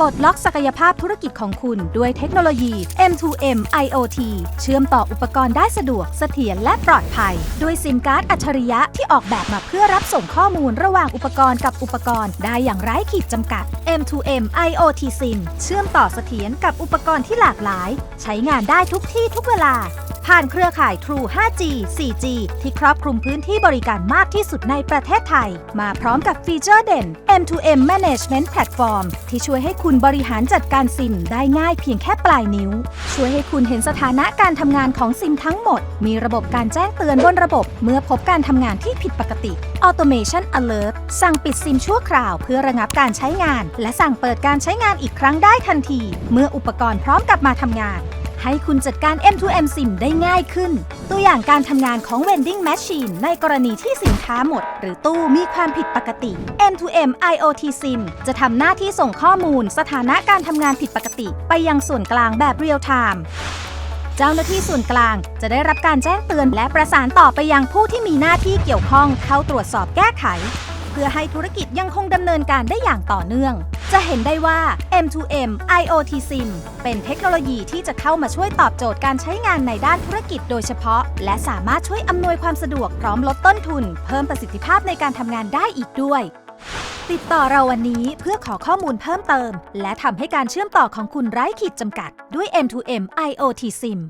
ปลดล็อกศักยภาพธุรกิจของคุณด้วยเทคโนโลยี M2M IoT เชื่อมต่ออุปกรณ์ได้สะดวกเสถียรและปลอดภัย ด้วยซิมการ์ดอัจฉริยะที่ออกแบบมาเพื่อรับส่งข้อมูลระหว่างอุปกรณ์กับอุปกรณ์ได้อย่างไร้ขีดจำกัด M2M IoT SIM เชื่อมต่อเสถียรกับอุปกรณ์ที่หลากหลาย ใช้งานได้ทุกที่ทุกเวลา ผ่านเครือข่าย True 5G 4G ที่ครอบคลุมพื้นที่บริการมากที่สุดในประเทศไทย มาพร้อมกับฟีเจอร์เด่น M2M Management Platform ที่ช่วยให้คุณบริหารจัดการซิมได้ง่ายเพียงแค่ปลายนิ้ว ช่วยให้คุณเห็นสถานะการทำงานของซิมทั้งหมด มีระบบการแจ้งเตือนบนระบบ เมื่อพบการทำงานที่ผิดปกติ Automation Alert สั่งปิดซิมชั่วคราว เพื่อระงับการใช้งาน และสั่งเปิดการใช้งานอีกครั้งได้ทันที เมื่ออุปกรณ์พร้อมกลับมาทำงาน ให้คุณจัดการ M2M SIM ได้ง่ายขึ้น ตัวอย่างการทำงานของ Vending Machine ในกรณีที่สินค้าหมด หรือตู้มีความผิดปกติ M2M IoT SIM จะทำหน้าที่ส่งข้อมูล สถานะการทำงานผิดปกติ ไปยังส่วนกลางแบบเรียลไทม์เจ้าหน้าที่ส่วนกลางจะได้รับการแจ้งเตือนและประสานต่อไปยังผู้ที่มีหน้าที่เกี่ยวข้องเข้าตรวจสอบแก้ไข เพื่อให้ธุรกิจยังคงดำเนินการได้อย่างต่อเนื่องจะเห็นได้ว่า M2M IoT SIM เป็นเทคโนโลยีที่จะเข้ามาช่วยตอบโจทย์การใช้งานในด้านธุรกิจโดยเฉพาะ และสามารถช่วยอำนวยความสะดวกพร้อมลดต้นทุน เพิ่มประสิทธิภาพในการทำงานได้อีกด้วย ติดต่อเราวันนี้เพื่อขอข้อมูลเพิ่มเติม และทำให้การเชื่อมต่อของคุณไร้ขีดจำกัดด้วย M2M IoT SIM